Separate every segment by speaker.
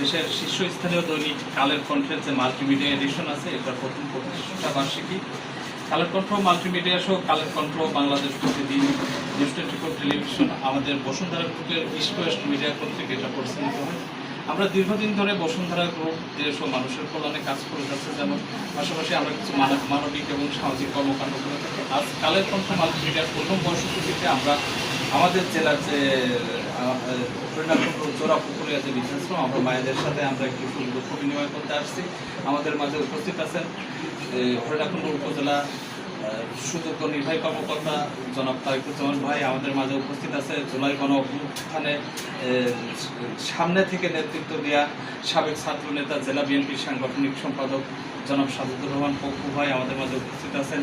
Speaker 1: দেশের শীর্ষস্থানীয় দৈনিক কালের কণ্ঠের যে মাল্টিমিডিয়া এডিশন আছে, এটা প্রথম প্রতিষ্ঠা বার্ষিকী। কালের কণ্ঠ, মাল্টিমিডিয়া সহ Kaler Kantho Bangladesh Pratidin news twenty four television, আমাদের বসুন্ধরা গ্রুপের ইস্ট ওয়েস্ট মিডিয়া কর্তৃক এটা পরিচালিত হয়। আমরা দীর্ঘদিন ধরে বসুন্ধরা গ্রুপ যেসব মানুষের কল্যাণে কাজ করে যাচ্ছে, যেমন পাশাপাশি আমরা কিছু মানব মানবিক এবং সামাজিক কর্মকাণ্ড করে থাকি। আজ কালের কণ্ঠ, মাল্টিমিডিয়ার প্রথম বর্ষপূর্তিতে আমরা আমাদের জেলার যে চোরা পুকুরে যে বৃদ্ধাশ্রম আমরা মায়েদের সাথে আমরা একটু সুন্দর বিনিময় করতে আসছি। আমাদের মাঝে উপস্থিত আছেন হরিণাকুণ্ড উপজেলা সুযোগ্য নির্বাহী কর্মকর্তা জনাব তারিকুজ্জামান ভাই আমাদের মাঝে উপস্থিত আছে জুলাই গণ অভ্যুত্থানে সামনে থেকে নেতৃত্ব দেওয়া সাবেক ছাত্র নেতা জেলা বিএনপির সাংগঠনিক সম্পাদক জনাব সাজুদুর রহমান পপ্পু ভাই আমাদের মাঝে উপস্থিত আছেন।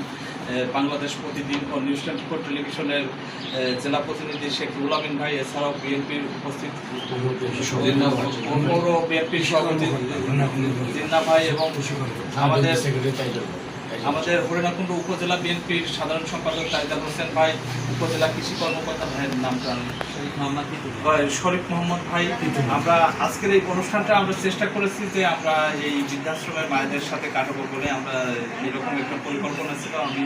Speaker 1: বাংলাদেশ প্রতিদিন ও নিউজ টোয়েন্টি ফোর টেলিভিশনের জেলা প্রতিনিধি শেখ রুল ভাই, এছাড়াও বিএনপির উপস্থিত পৌর বিএনপির সভাপতি জিন্না ভাই এবং আমাদের আমাদের হরিণাকুণ্ড উপজেলা বিএনপির সাধারণ সম্পাদক তাইদার হোসেন ভাই, উপজেলা কৃষি কর্মকর্তা ভাইয়ের নাম জানেন শরীফ মোহাম্মদ ভাই। আমরা আজকের এই অনুষ্ঠানটা আমরা চেষ্টা করেছি যে আমরা এই বৃদ্ধাশ্রমের মায়েদের সাথে কাটাবো বলে আমরা এরকম একটা পরিকল্পনা ছিল। আমি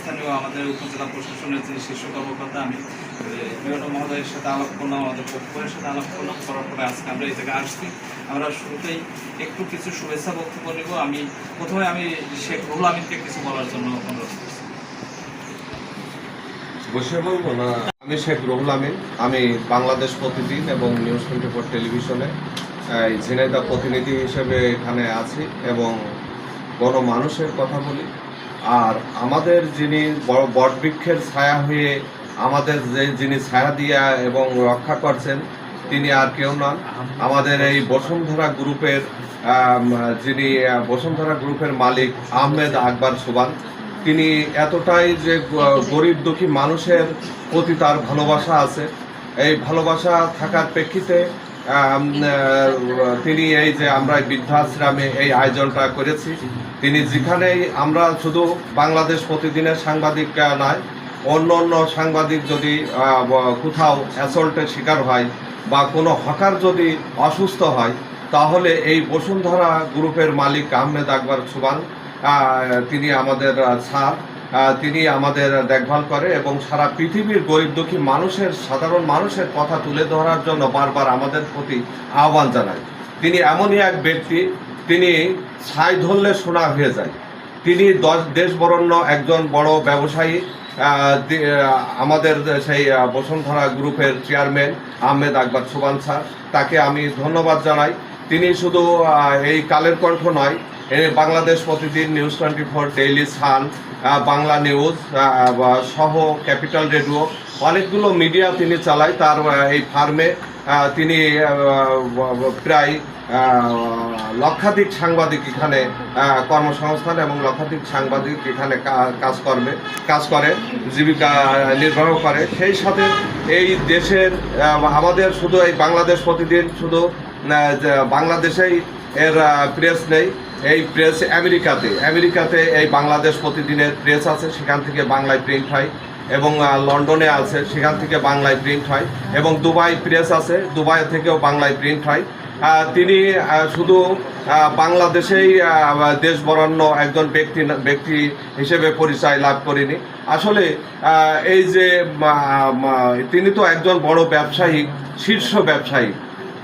Speaker 1: স্থানীয় আমাদের উপজেলা প্রশাসনের যে শীর্ষ কর্মকর্তা আমি বিভিন্ন মহোদয়ের সাথে আলাপ করলাম আমাদের পক্ষের সাথে আলাপ করলাম করার পরে আজকে আমরা এই জায়গায় আসছি। আমরা শুরুতেই একটু কিছু শুভেচ্ছা বক্তব্য নেব। আমি প্রথমে আমি শেখ রুহুল আমিনকে কিছু বলার জন্য অনুরোধ করছি।
Speaker 2: বসে বলব না? আমি শেখ রুহুল আমিন। আমি বাংলাদেশ প্রতিদিন এবং নিউজ টোয়েন্টি ফোর টেলিভিশনে ঝিনাইদা প্রতিনিধি হিসেবে এখানে আছি এবং বড় মানুষের কথা বলি। আর আমাদের যিনি বটবৃক্ষের ছায়া হয়ে আমাদের যে যিনি ছায়া দিয়া এবং রক্ষা করছেন, তিনি আর কেউ নন। আমাদের এই বসুন্ধরা গ্রুপের যিনি বসুন্ধরা গ্রুপের মালিক আহমেদ আকবর সুবান। তিনি এতটাই যে গরিব দুঃখী মানুষের প্রতি তার ভালোবাসা আছে। এই ভালোবাসা থাকার প্রেক্ষিতে তিনি এই যে আমরা বৃদ্ধাশ্রমে এই আয়োজনটা করেছি। তিনি যেখানেই আমরা শুধু বাংলাদেশ প্রতিদিনের সাংবাদিক নয়, অন্য অন্য সাংবাদিক যদি কোথাও অ্যাসল্টের শিকার হয় বা কোনো হকার যদি অসুস্থ হয়, তাহলে এই বসুন্ধরা গ্রুপের মালিক আহমেদ আকবর সুবান তিনি আমাদের স্যার তিনি আমাদের দেখভাল করে এবং সারা পৃথিবীর গরিব দুঃখী মানুষের, সাধারণ মানুষের কথা তুলে ধরার জন্য বারবার আমাদের প্রতি আহ্বান জানায়। তিনি এমনই এক ব্যক্তি, তিনি ছাই ধরলে শোনা হয়ে যায়। তিনি দশ দেশ বরণ্য একজন বড় ব্যবসায়ী আমাদের সেই বসুন্ধরা গ্রুপের চেয়ারম্যান আহমেদ আকবর সুবান স্যার। তাকে আমি ধন্যবাদ জানাই। তিনি শুধু এই কালের কণ্ঠ নয় Bangladesh Pratidin news twenty four Daily Sun Bangla news সহ ক্যাপিটাল রেডিও। অনেকগুলো মিডিয়া তিনি চালায়, তার এই ফার্মে তিনি প্রায় লক্ষাধিক সাংবাদিক এখানে কর্মসংস্থান এবং লক্ষাধিক সাংবাদিক এখানে কাজ করবে কাজ করে, জীবিকা নির্বাহ করে। সেই সাথে এই দেশের আমাদের শুধু এই বাংলাদেশ প্রতিদিন শুধু বাংলাদেশেই এর প্রেস নেই এই প্রেস আমেরিকাতে আমেরিকাতে এই বাংলাদেশ প্রতিদিনের প্রেস আছে, সেখান থেকে বাংলায় প্রিন্ট হয় এবং লন্ডনে আছে, সেখান থেকে বাংলায় প্রিন্ট হয় এবং দুবাই প্রেস আছে, দুবাই থেকেও বাংলায় প্রিন্ট হয়। তিনি শুধু বাংলাদেশেই দেশ বরণ্য একজন ব্যক্তি ব্যক্তি হিসেবে পরিচয় লাভ করেনি। আসলে এই যে তিনি তো একজন বড় ব্যবসায়ী, শীর্ষ ব্যবসায়ী।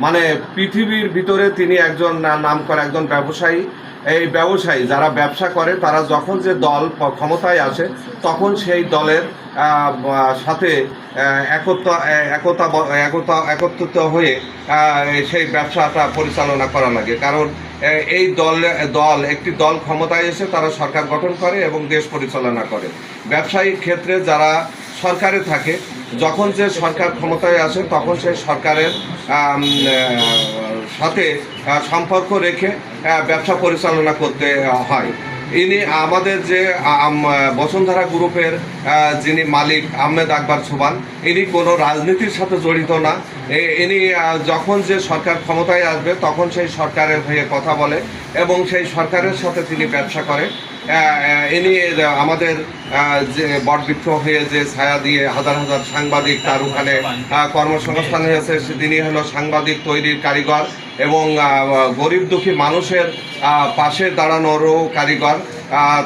Speaker 2: মানে পৃথিবীর ভিতরে তিনি একজন নাম করা একজন ব্যবসায়ী। এই ব্যবসায়ী যারা ব্যবসা করে, তারা যখন যে দল ক্ষমতায় আসে, তখন সেই দলের সাথে একতা একতা একতা, একত্রিত হয়ে সেই ব্যবসাটা পরিচালনা করা লাগে। কারণ এই দল দল, একটি দল ক্ষমতায় এসে তারা সরকার গঠন করে এবং দেশ পরিচালনা করে। ব্যবসায়িক ক্ষেত্রে যারা সরকারে থাকে। যখন যে সরকার ক্ষমতায় আসে, তখন সেই সরকারের সাথে সম্পর্ক রেখে ব্যবসা পরিচালনা করতে হয়। ইনি আমাদের যে বসুন্ধরা গ্রুপের যিনি মালিক আহমেদ আকবর সোবান ইনি কোনো রাজনীতির সাথে জড়িত না। ইনি যখন যে সরকার ক্ষমতায় আসবে, তখন সেই সরকারের হয়ে কথা বলে এবং সেই সরকারের সাথে তিনি ব্যবসা করে। ইনি আমাদের যে বটবৃক্ষ হয়ে যে ছায়া দিয়ে হাজার হাজার সাংবাদিক তার ওখানে কর্মসংস্থান হয়েছে। তিনি হলো সাংবাদিক তৈরির কারিগর এবং গরিব দুঃখী মানুষের পাশে দাঁড়ানোরও কারিগর।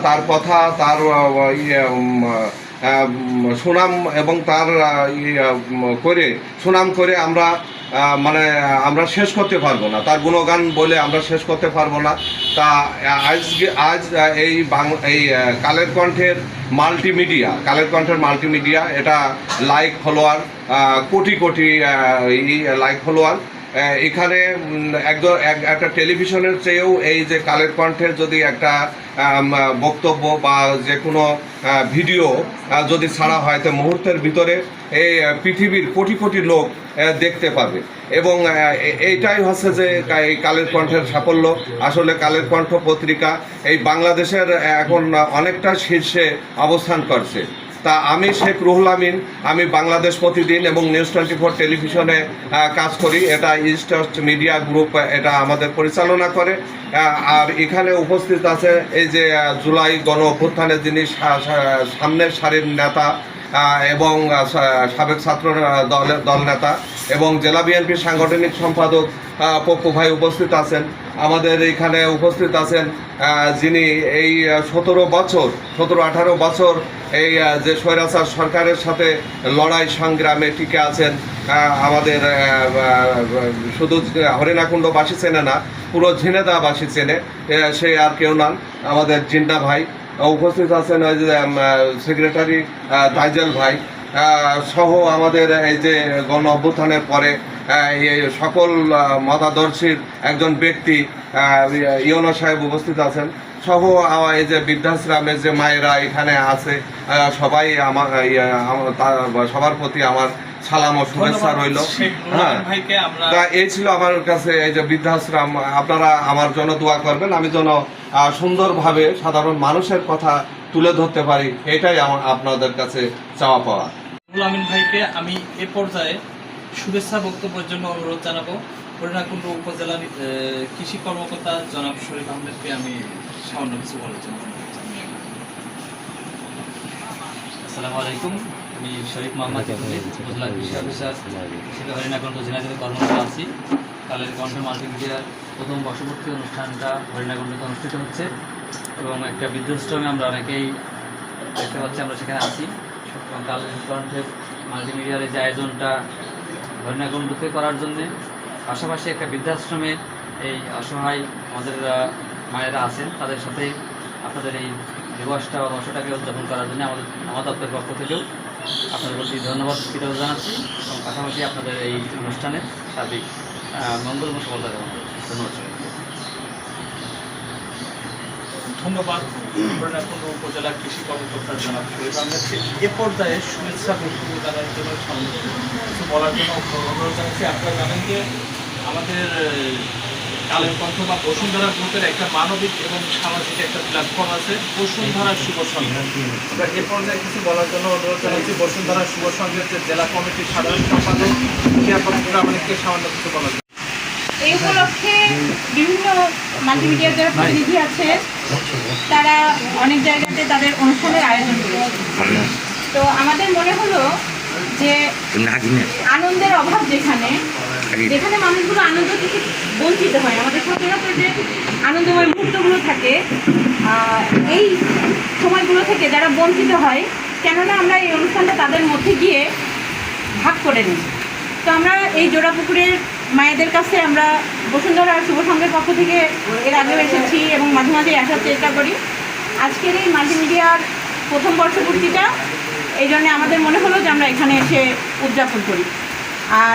Speaker 2: তার কথা তার ইয়ে, সুনাম এবং তার ইয়ে, করে সুনাম করে আমরা মানে আমরা শেষ করতে পারব না। তার গুণগান বলে আমরা শেষ করতে পারব না। তা আজ আজ এই এই কালের কণ্ঠের মাল্টিমিডিয়া, কালের কণ্ঠের মাল্টিমিডিয়া, এটা like follower crore crore like follower. এখানে একদম এক- একটা টেলিভিশনের চেয়েও এই যে কালের কণ্ঠের যদি একটা বক্তব্য বা যে কোনো ভিডিও যদি ছাড়া হয়, তো মুহূর্তের ভিতরে এই পৃথিবীর কোটি কোটি লোক দেখতে পাবে। এবং এইটাই হচ্ছে যে এই কালের কণ্ঠের সাফল্য। আসলে কালের কণ্ঠ পত্রিকা এই বাংলাদেশের এখন অনেকটা শীর্ষে অবস্থান করছে। তা আমি শেখ রুহুল আমিন, আমি বাংলাদেশ প্রতিদিন এবং নিউজ টোয়েন্টি ফোর টেলিভিশনে কাজ করি। এটা ইস্ট ওয়েস্ট মিডিয়া গ্রুপ এটা আমাদের পরিচালনা করে। আর এখানে উপস্থিত আছে এই যে জুলাই গণ অভ্যুত্থানের যিনি সামনের সারির নেতা এবং সাবেক ছাত্র দলের দল নেতা এবং জেলা বিএনপির সাংগঠনিক সম্পাদক পপ্পু ভাই উপস্থিত আছেন। আমাদের এখানে উপস্থিত আছেন যিনি এই সতেরো বছর, সতেরো আঠারো বছর এই যে স্বৈরাচার সরকারের সাথে লড়াই সংগ্রামে টিকে আছেন। আমাদের শুধু হরিণাকুণ্ডবাসী চেনে না, পুরো ঝিনেদাবাসী চেনে সে আর কেউ নন, আমাদের জিন্না ভাই। উপস্থিত আছেন ওই যে সেক্রেটারি তাইজেল ভাই। সহ আমাদের এই যে গণ অভ্যুত্থানের পরে সকল মতাদর্শীর একজন ব্যক্তি ইয়োনো সাহেব উপস্থিত আছেন। সহ এই যে বৃদ্ধাশ্রমের যে মায়েরা এখানে আছে সবাই আমার সবার প্রতি আমার সালাম ও শুভেচ্ছা রইল। হ্যাঁ। তা এই ছিল আমার কাছে এই যে বৃদ্ধাশ্রম আপনারা আমার জন্য দোয়া করবেন আমি যেন সুন্দরভাবে সাধারণ মানুষের কথা তুলে ধরতে পারি এটাই আমার আপনাদের কাছে চাওয়া পাওয়া।
Speaker 1: আমিন ভাইকে আমি এ পর্যায়ে শুভেচ্ছা বক্তব্যের জন্য অনুরোধ জানাব। হরিণাকুণ্ড উপজেলার কৃষি কর্মকর্তা জনাব শরীফ আহমেদকে আমি সামান্য কিছু বলার জন্য
Speaker 3: আসসালামু আলাইকুম। আমি শরীফ মোহাম্মদ ইকবাল, উপজেলা কৃষি অফিসার হরিণাকণ্ঠ ঝিনাইদহে কর্মরত আছি। কালের কণ্ঠ মাল্টিমিডিয়ার প্রথম বর্ষপূর্তি অনুষ্ঠানটা হরিণাকণ্ঠতে অনুষ্ঠিত হচ্ছে এবং একটা বৃদ্ধাশ্রমে আমরা অনেকেই দেখতে পাচ্ছি আমরা সেখানে আছি। এবং কালের কণ্ঠের মাল্টিমিডিয়ার এই যে আয়োজনটা হরিণাকুণ্ডতে করার জন্যে পাশাপাশি একটা বৃদ্ধাশ্রমে এই অসহায় আমাদের মায়েরা আছেন তাদের সাথে আপনাদের এই দিবসটা বা বর্ষটাকে উদযাপন করার জন্য আমাদের আমার দপ্তরের পক্ষ থেকেও আপনাদের প্রতি ধন্যবাদ, কৃতজ্ঞতা জানাচ্ছি এবং পাশাপাশি আপনাদের এই অনুষ্ঠানে সার্বিক মঙ্গল এবং সফলতা কামনা। ধন্যবাদ।
Speaker 1: ধন্যবাদ হরিণাকুণ্ড উপজেলা কৃষি কর্মকর্তা জনাব শরীফ আহমেদকে এ পর্যায়ে শুভেচ্ছা বক্তব্য জানার জন্য সামনে কিছু বলার জন্য অনুরোধ জানাচ্ছি আপনারা জানেন যে আমাদের কালের কণ্ঠ বা বসুন্ধরা গ্রুপের একটা মানবিক এবং সামাজিক একটা প্ল্যাটফর্ম আছে বসুন্ধরা শুভ সংঘ। এ পর্যায়ে কিছু বলার জন্য অনুরোধ জানাচ্ছি বসুন্ধরা শুভ সংঘের যে জেলা কমিটির সাধারণ সম্পাদক ক্রিয়াকর্মীরা আমাদেরকে সামান্য কিছু বলার
Speaker 4: এই উপলক্ষে বিভিন্ন মাল্টিমিডিয়ার যারা প্রতিনিধি আছে তারা অনেক জায়গাতে তাদের অনুষ্ঠানের আয়োজন করেছে। তো আমাদের মনে হলো যে আনন্দের অভাব যেখানে যেখানে মানুষগুলো আনন্দ থেকে বঞ্চিত হয়। আমাদের সচরাচর যে আনন্দময় মুহূর্তগুলো থাকে এই সময়গুলো থেকে যারা বঞ্চিত হয়, কেননা আমরা এই অনুষ্ঠানটা তাদের মধ্যে গিয়ে ভাগ করে নিই। তো আমরা এই জোড়াপুকুরের মায়েদের কাছে আমরা বসুন্ধরা শুভ সংঘের পক্ষ থেকে এর আগেও এসেছি এবং মাঝে মাঝে আসার চেষ্টা করি। আজকের এই মাল্টিমিডিয়ার প্রথম বর্ষপূর্তিটা, এই জন্য আমাদের মনে হলো যে আমরা এখানে এসে উদযাপন করি।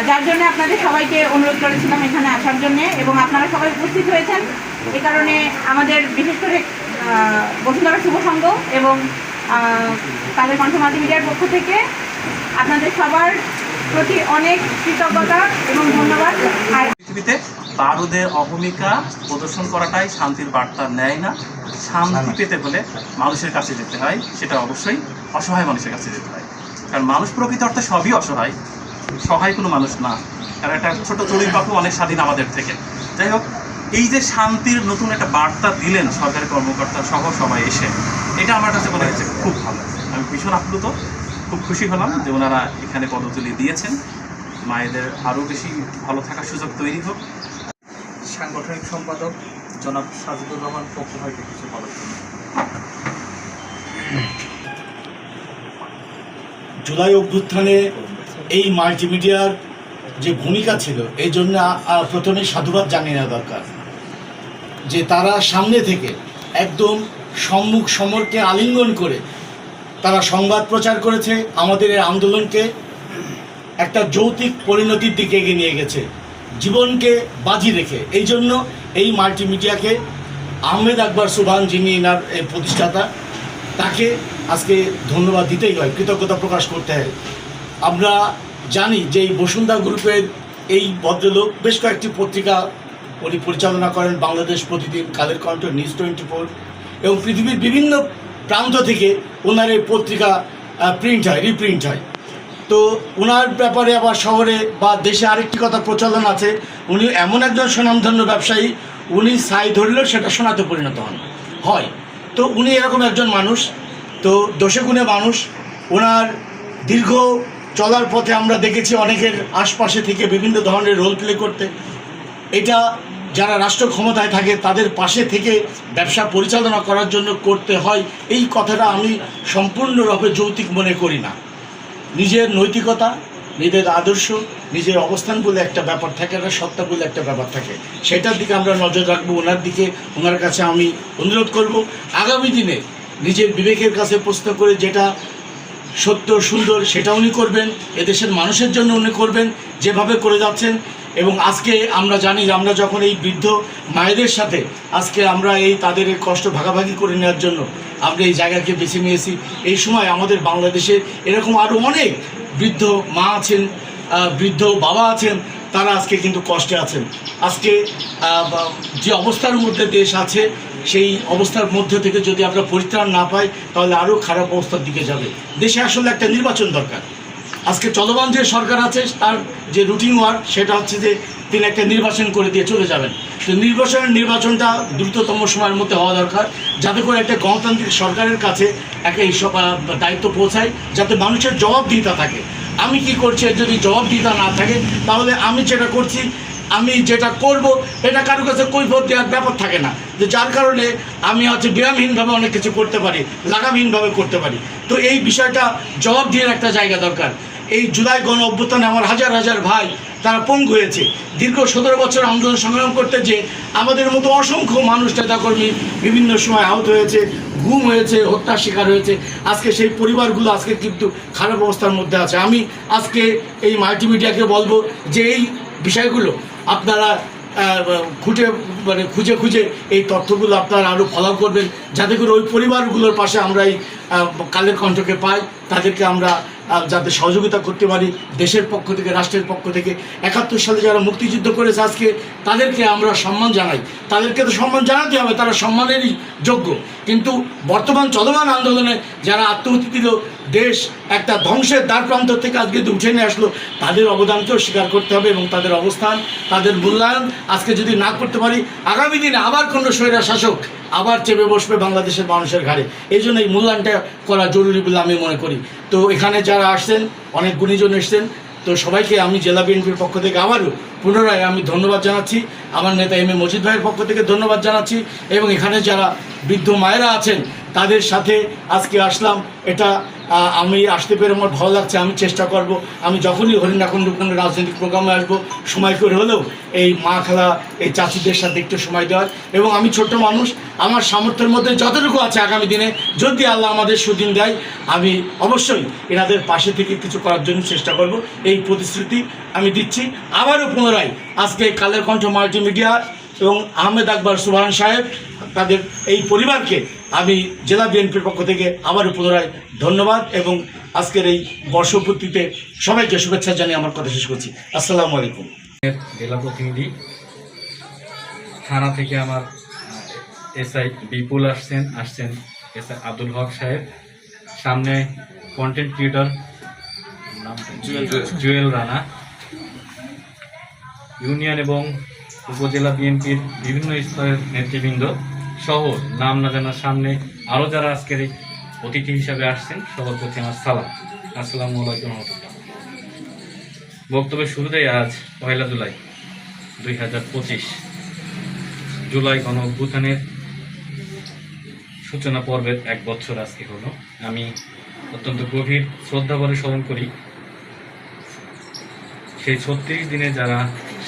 Speaker 4: যার জন্য আপনাদের সবাইকে অনুরোধ করেছিলাম এখানে আসার জন্য এবং আপনারা সবাই উপস্থিত হয়েছেন। এ কারণে আমাদের বিশেষ করে বসুন্ধরা শুভ সংঘ এবং তাদের কণ্ঠ মাল্টিমিডিয়ার পক্ষ থেকে আপনাদের সবার প্রতি অনেক কৃতজ্ঞতা এবং ধন্যবাদ। আর
Speaker 1: পৃথিবীতে বারুদের অভূমিকা প্রদর্শন করাটাই শান্তির বার্তা নেয় না। শান্তি পেতে হলে মানুষের কাছে যেতে হয়, সেটা অবশ্যই অসহায় মানুষের কাছে যেতে হয়। কারণ মানুষ প্রকৃত অর্থে সবই অসহায়। সহায় কোনো মানুষ না। কারণ একটা ছোট চড়ুই পাখি অনেক স্বাধীন আমাদের থেকে। যাই হোক
Speaker 5: এই যে শান্তির নতুন একটা বার্তা দিলেন সরকারি কর্মকর্তা সহ সবাই এসে এটা আমার কাছে মনে হয়েছে খুব ভালো। আমি ভীষণ আপ্লুত খুব খুশি হলাম যে ওনারা এখানে পদতুলি দিয়েছেন। মায়েদের আরও বেশি ভালো থাকার সুযোগ তৈরি হোক।
Speaker 1: সাংগঠনিক সম্পাদক জনাব সাজিদুর রহমান পক্ষ হয়তো কিছু বলার জন্য।
Speaker 6: জুলাই অভ্যুত্থানে এই মাল্টিমিডিয়ার যে ভূমিকা ছিল, এই জন্য প্রথমে সাধুবাদ জানিয়ে নেওয়া দরকার। যে তারা সামনে থেকে একদম সম্মুখ সমরকে আলিঙ্গন করে তারা সংবাদ প্রচার করেছে, আমাদের এই আন্দোলনকে একটা যৌতিক পরিণতির দিকে এগিয়ে নিয়ে গেছে, জীবনকে বাজি রেখে। এই জন্য এই মাল্টিমিডিয়াকে আহমেদ আকবর সুবহান যিনি এনার প্রতিষ্ঠাতা, তাকে আজকে ধন্যবাদ দিতেই হয়, কৃতজ্ঞতা প্রকাশ করতে হয়। আমরা জানি যে এই বসুন্ধরা গ্রুপের এই ভদ্রলোক বেশ কয়েকটি পত্রিকা উনি পরিচালনা করেন, বাংলাদেশ প্রতিদিন Kaler Kantho, news twenty four এবং পৃথিবীর বিভিন্ন প্রান্ত থেকে ওনার এই পত্রিকা প্রিন্ট হয় রিপ্রিন্ট হয়। তো ওনার ব্যাপারে আবার শহরে বা দেশে আরেকটি কথা প্রচলন আছে উনি এমন একজন সুনামধন্য ব্যবসায়ী, উনি সাই ধরলেও সেটা শোনাতে পরিণত হন। হয়। তো উনি এরকম একজন মানুষ, তো দোষে গুণে মানুষ, ওনার দীর্ঘ চলার পথে আমরা দেখেছি অনেকের আশপাশে থেকে বিভিন্ন ধরনের রোল প্লে করতে। এটা যারা রাষ্ট্র ক্ষমতায় থাকে, তাদের পাশে থেকে ব্যবসা পরিচালনা করার জন্য করতে হয়। এই কথাটা আমি সম্পূর্ণরূপে যৌতিক মনে করি না। নিজের নৈতিকতা, নিজের আদর্শ, নিজের অবস্থান বলে একটা ব্যাপার থাকে একটা সত্তা বলে একটা ব্যাপার থাকে। সেটার দিকে আমরা নজর রাখব, ওনার দিকে, ওনার কাছে আমি অনুরোধ করব। আগামী দিনে নিজের বিবেকের কাছে প্রশ্ন করে যেটা সত্য, সুন্দর, সেটা উনি করবেন, এদেশের মানুষের জন্য উনি করবেন, যেভাবে করে যাচ্ছেন। এবং আজকে আমরা জানি আমরা যখন এই বৃদ্ধ মায়েদের সাথে আজকে আমরা এই তাদের কষ্ট ভাগাভাগি করে নেওয়ার জন্য আমরা এই জায়গাকে বেছে নিয়েছি, এই সময় আমাদের বাংলাদেশে এরকম আরও অনেক বৃদ্ধ মা আছেন বৃদ্ধ বাবা আছেন তারা আজকে কিন্তু কষ্টে আছেন। আজকে যে অবস্থার মধ্যে দেশ আছে, সেই অবস্থার মধ্যে থেকে যদি আমরা পরিত্রাণ না পাই, তাহলে আরও খারাপ অবস্থার দিকে যাবে। দেশে আসলে একটা নির্বাচন দরকার। আজকে চলমান যে সরকার আছে, তার যে রুটিন ওয়ার্ক, সেটা হচ্ছে যে তিনি একটা নির্বাচন করে দিয়ে চলে যাবেন। তো নির্বাচনের নির্বাচনটা দ্রুততম সময়ের মধ্যে হওয়া দরকার, যাতে করে একটা গণতান্ত্রিক সরকারের কাছে একটা এইসব দায়িত্ব পৌঁছায়, যাতে মানুষের জবাবদিহিতা থাকে। আমি কি করছি? যদি জবাব দিতা না থাকে, তাহলে আমি যেটা করছি, আমি যেটা করব, এটা কারও কাছে কৈফত দেওয়ার ব্যাপার থাকে না। যে যার কারণে আমি হচ্ছে ব্যায়ামহীনভাবে অনেক কিছু করতে পারি, লাগামহীনভাবে করতে পারি। তো এই বিষয়টা জবাব দিয়ে একটা জায়গা দরকার। এই জুলাই গণ অভ্যুত্থানে আমার হাজার হাজার ভাই তারা পঙ্গু হয়েছে। দীর্ঘ সতেরো বছর আন্দোলন সংগ্রাম করতে যে আমাদের মতো অসংখ্য মানুষ নেতাকর্মী বিভিন্ন সময় আহত হয়েছে ঘুম হয়েছে, হত্যার শিকার হয়েছে। আজকে সেই পরিবারগুলো আজকে কিন্তু খারাপ অবস্থার মধ্যে আছে। আমি আজকে এই মাল্টিমিডিয়াকে বলব যে এই বিষয়গুলো আপনারা খুঁজে মানে খুঁজে খুঁজে এই তথ্যগুলো আপনারা আরও ফলো করবেন। যাতে করে ওই পরিবারগুলোর পাশে আমরা এই কালের কণ্ঠকে পাই। তাদেরকে আমরা যাতে সহযোগিতা করতে পারি, দেশের পক্ষ থেকে, রাষ্ট্রের পক্ষ থেকে, একাত্তর সালে যারা মুক্তিযুদ্ধ করেছে আজকে, তাদেরকে আমরা সম্মান জানাই। তাদেরকে তো সম্মান জানাতে হবে, তারা সম্মানেরই যোগ্য। কিন্তু বর্তমান চলমান আন্দোলনে যারা আত্মহতি দিল দেশ একটা ধ্বংসের দ্বার প্রান্ত থেকে আজকে উঠে নিয়ে আসলো, তাদের অবদানকেও স্বীকার করতে হবে এবং তাদের অবস্থান, তাদের মূল্যায়ন আজকে যদি না করতে পারি, আগামী দিনে আবার কোনো স্বৈরা শাসক আবার চেপে বসবে বাংলাদেশের মানুষের ঘাড়ে। এই জন্য এই মূল্যায়নটা করা জরুরি বলে আমি মনে করি। তো এখানে যারা আসছেন, অনেক গুণীজন এসছেন, তো সবাইকে আমি জেলা বিএনপির পক্ষ থেকে আবারও পুনরায় আমি ধন্যবাদ জানাচ্ছি। আমার নেতা এম এ মজিদ ভাইয়ের পক্ষ থেকে ধন্যবাদ জানাচ্ছি এবং এখানে যারা বৃদ্ধ মায়েরা আছেন, তাদের সাথে আজকে আসলাম। এটা আমি আসতে পেরে আমার ভালো লাগছে, আমি চেষ্টা করব। আমি যখনই হরিণাকুণ্ড কোনো রাজনৈতিক প্রোগ্রামে আসব, সময় করে হলেও এই মা খেলা, এই চাষিদের সাথে একটু সময় দেওয়ার। এবং আমি ছোট্ট মানুষ, আমার সামর্থ্যের মধ্যে যতটুকু আছে আগামী দিনে, যদি আল্লাহ আমাদের সুদিন দেয়, আমি অবশ্যই এনাদের পাশে থেকে কিছু করার জন্য চেষ্টা করব। এই প্রতিশ্রুতি আমি দিচ্ছি। আবারও পুনরায় আজকে কালের কণ্ঠ মাল্টিমিডিয়া এবং আহমেদ আকবর সুবহান সাহেব, তাদের এই পরিবারকে আমি জেলা বিএনপির পক্ষ থেকে আবারও পুনরায় ধন্যবাদ এবং আজকের এই বর্ষপূর্তিতে সবাইকে শুভেচ্ছা জানিয়ে আমার কথা শেষ করছি। আসসালামু আলাইকুম।
Speaker 7: জেলা প্রতিনিধি থানা থেকে আমার এসআই বিপুল আসছেন আসছেন এসআই আব্দুল হক সাহেব। সামনে কন্টেন্ট ক্রিয়েটর নাম জুয়েল রানা। ইউনিয়ন এবং উপজেলা বিএনপির বিভিন্ন স্তরের নেতৃবৃন্দ। সহ নাম না জানার সামনে আরও যারা আজকের এই অতিথি হিসাবে আসছেন, সবার আমার সালাম। আসসালামু বক্তব্যের শুরুতেই আজ পয়লা জুলাই দুই হাজার পঁচিশ জুলাই গণ অভ্যুত্থানের সূচনা পর্বের এক বছর আজকে হলো। আমি অত্যন্ত গভীর শ্রদ্ধা স্মরণ করি, সেই ছত্রিশ দিনে যারা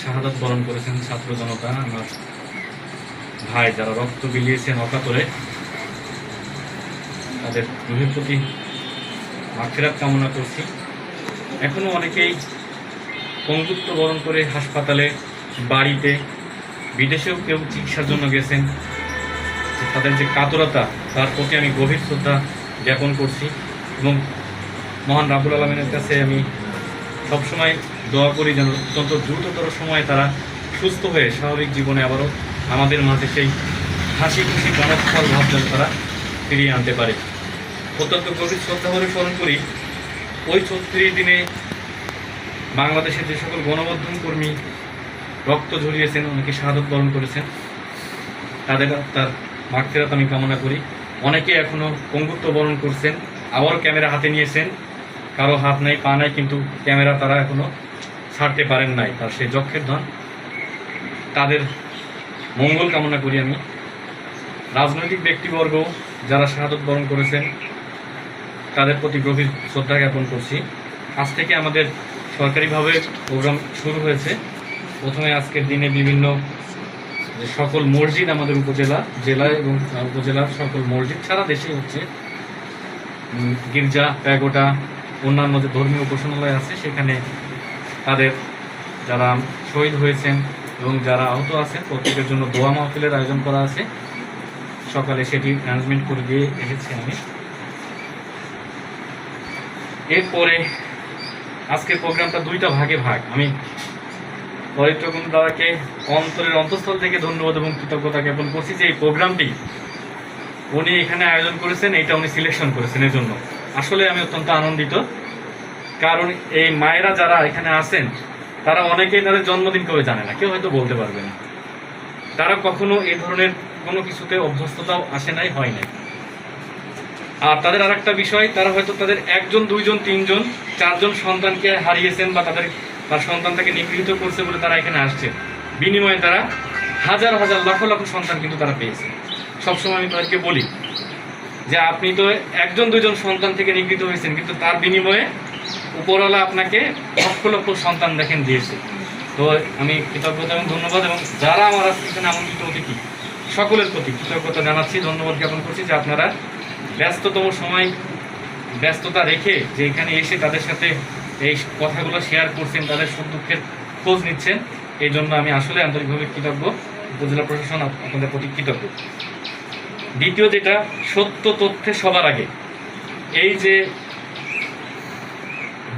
Speaker 7: শাহাদত বরণ করেছেন ছাত্র জনতা, আমার ভাই যারা রক্ত বিলিয়েছেন অকাতরে তাদের রুহের প্রতি মাফিরাত কামনা করছি। এখনও অনেকেই পঙ্গুত্ব বরণ করে হাসপাতালে, বাড়িতে, বিদেশেও কেউ চিকিৎসার জন্য গেছেন। তাদের যে কাতরতা, তার প্রতি আমি গভীর শ্রদ্ধা জ্ঞাপন করছি এবং মহান রাবুল আলমিনের কাছে আমি সবসময় দোয়া করি যেন অত্যন্ত দ্রুততর সময়ে তারা সুস্থ হয়ে স্বাভাবিক জীবনে আবারও আমাদের মাঝে সেই হাসি খুশি গণস্থল ভাব যেন তারা ফিরিয়ে আনতে পারে। অত্যন্ত গভীর শ্রদ্ধা করে স্মরণ করি, ওই ছত্রিশ দিনে বাংলাদেশের যে সকল গণমাধ্যম কর্মী রক্ত ঝরিয়েছেন, অনেকে শাহাদত বরণ করেছেন, তাদের তার মাগফিরাত আমি কামনা করি। অনেকে এখনও পঙ্গুত্ব বরণ করছেন, আবারও ক্যামেরা হাতে নিয়েছেন, কারও হাত নাই, পা নাই, কিন্তু ক্যামেরা তারা এখনও ছাড়তে পারেন নাই, তার সেই যক্ষের ধন। তাদের মঙ্গল কামনা করি আমি। রাজনৈতিক ব্যক্তিবর্গ যারা শাহাদত বরণ করেছেন, তাদের প্রতি গভীর শ্রদ্ধা জ্ঞাপন করছি। আজ থেকে আমাদের সরকারিভাবে প্রোগ্রাম শুরু হয়েছে। প্রথমে আজকের দিনে বিভিন্ন সকল মসজিদ আমাদের উপজেলা, জেলা এবং উপজেলার সকল মসজিদ সারা দেশে হচ্ছে। গির্জা প্যাগোটা অন্যান্য যে ধর্মীয় উপাসনালয় আছে, সেখানে তাদের যারা শহীদ হয়েছেন এবং যারা আহত আছে, প্রত্যেকের জন্য দোয়া মাহফিলের আয়োজন করা আছে। সকালে সেটি অ্যারেঞ্জমেন্ট করে দিয়ে এসেছি আমি। এরপরে আজকের প্রোগ্রামটা দুইটা ভাগে ভাগ। আমি পরিত্রগুণ দাদাকে অন্তরের অন্তঃস্থল থেকে ধন্যবাদ এবং কৃতজ্ঞতা জ্ঞাপন করছি যে এই প্রোগ্রামটি উনি এখানে আয়োজন করেছেন এটা উনি সিলেকশন করেছেন এর জন্য আসলে আমি অত্যন্ত আনন্দিত, কারণ এই মায়েরা যারা এখানে আছেন তারা অনেকেই তাদের জন্মদিন কবে জানে না, কেউ হয়তো বলতে পারবে না। তারা কখনো এই ধরনের কোনো কিছুতে অভ্যস্ততাও আসে নাই, হয় নাই। আর তাদের আর একটা বিষয়, তারা হয়তো তাদের একজন, দুইজন, তিনজন, চারজন সন্তানকে হারিয়েছেন বা তাদের, তার সন্তান তাকে নিগৃহীত করছে বলে তারা এখানে আসছে। বিনিময়ে তারা হাজার হাজার লক্ষ লক্ষ সন্তান কিন্তু তারা পেয়েছে। সবসময় আমি তাদেরকে বলি যে আপনি তো একজন, দুইজন সন্তান থেকে নিগৃহীত হয়েছেন, কিন্তু তার বিনিময়ে উপরওয়ালা আপনাকে লক্ষ সন্তান দেখেন দিয়েছে। তো আমি কৃতজ্ঞতা এবং ধন্যবাদ এবং যারা আমার আজকে এখানে আমন্ত্রিত অতিথি, সকলের প্রতি কৃতজ্ঞতা জানাচ্ছি, ধন্যবাদ জ্ঞাপন করছি যে আপনারা ব্যস্ততম সময়, ব্যস্ততা রেখে যে এখানে এসে তাদের সাথে এই কথাগুলো শেয়ার করছেন, তাদের সুখ দুঃখের খোঁজ নিচ্ছেন, এই জন্য আমি আসলে আন্তরিকভাবে কৃতজ্ঞ। উপজেলা প্রশাসন আপনাদের প্রতি কৃতজ্ঞ। দ্বিতীয় যেটা, সত্য তথ্যে সবার আগে, এই যে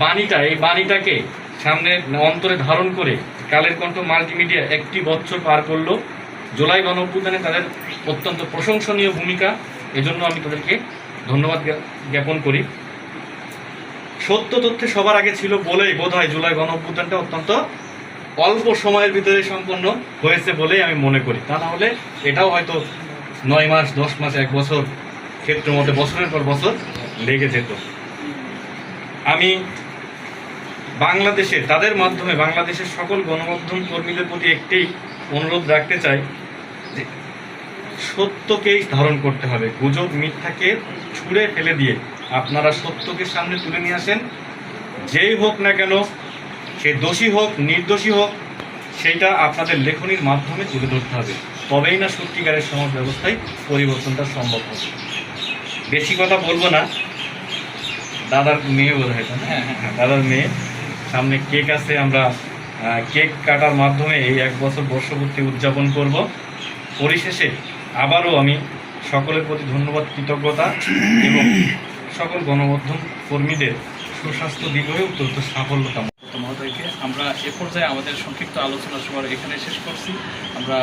Speaker 7: বাণীটা, এই বাণীটাকে সামনে অন্তরে ধারণ করে কালের কণ্ঠ মাল্টিমিডিয়া একটি বছর পার করল। জুলাই গণ অভ্যুত্থানে তাদের অত্যন্ত প্রশংসনীয় ভূমিকা। এজন্য আমি তাদেরকে ধন্যবাদ জ্ঞাপন করি। সত্য তথ্যে সবার আগে ছিল বলেই বোধ হয় জুলাই গণ অভ্যুত্থানটা অত্যন্ত অল্প সময়ের ভিতরে সম্পন্ন হয়েছে বলেই আমি মনে করি। তা না হলে এটাও হয়তো নয় মাস, দশ মাস, এক বছর ক্ষেত্র মতে বছরের পর বছর লেগে যেত। আমি বাংলাদেশে তাদের মাধ্যমে বাংলাদেশের সকল গণমাধ্যম কর্মীদের প্রতি একটি অনুরোধ রাখতে চাই যে সত্যকেই ধারণ করতে হবে। গুজব মিথ্যাকে ছুঁড়ে ফেলে দিয়ে আপনারা সত্যকে সামনে তুলে নিয়ে আসেন। যেই হোক না কেন সে দোষী হোক নির্দোষী হোক সেইটা আপনাদের লেখনির মাধ্যমে তুলে ধরতে হবে। তবেই না সত্যিকারের সমাজ ব্যবস্থায় পরিবর্তনটা সম্ভব হবে। বেশি কথা বলব না। দাদার মেয়ে বোধ হয় তাই না? হ্যাঁ, দাদার মেয়ে। সামনে কেক আছে আমরা কেক কাটার মাধ্যমে এই এক বছর বর্ষপূর্তি উদযাপন করব। পরিশেষে আবারও আমি সকলের প্রতি ধন্যবাদ কৃতজ্ঞতা এবং সকল গণমাধ্যম কর্মীদের সুস্বাস্থ্য দীর্ঘ অত্যন্ত সাফল্য কামনা
Speaker 1: মহোদয়কে আমরা এ পর্যায়ে আমাদের সংক্ষিপ্ত আলোচনা সবার এখানে শেষ করছি। আমরা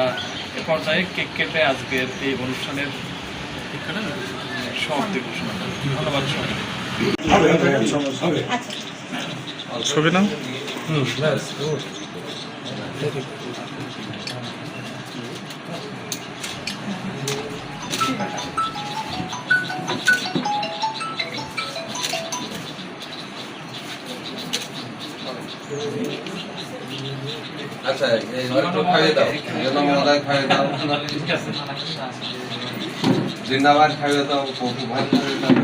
Speaker 1: এ পর্যায়ে কেক কেটে আজকের এই অনুষ্ঠানের এখানে সমাপ্তি ঘোষণা করি। ধন্যবাদ সবাই ছবি নাম
Speaker 5: আচ্ছা একটু খাইয়ে দাও। মজায় খাইয়ে দাও। জিন্দাবাদ খাইয়ে দাও ভাত খাইয়ে দাও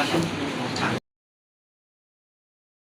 Speaker 8: আসুন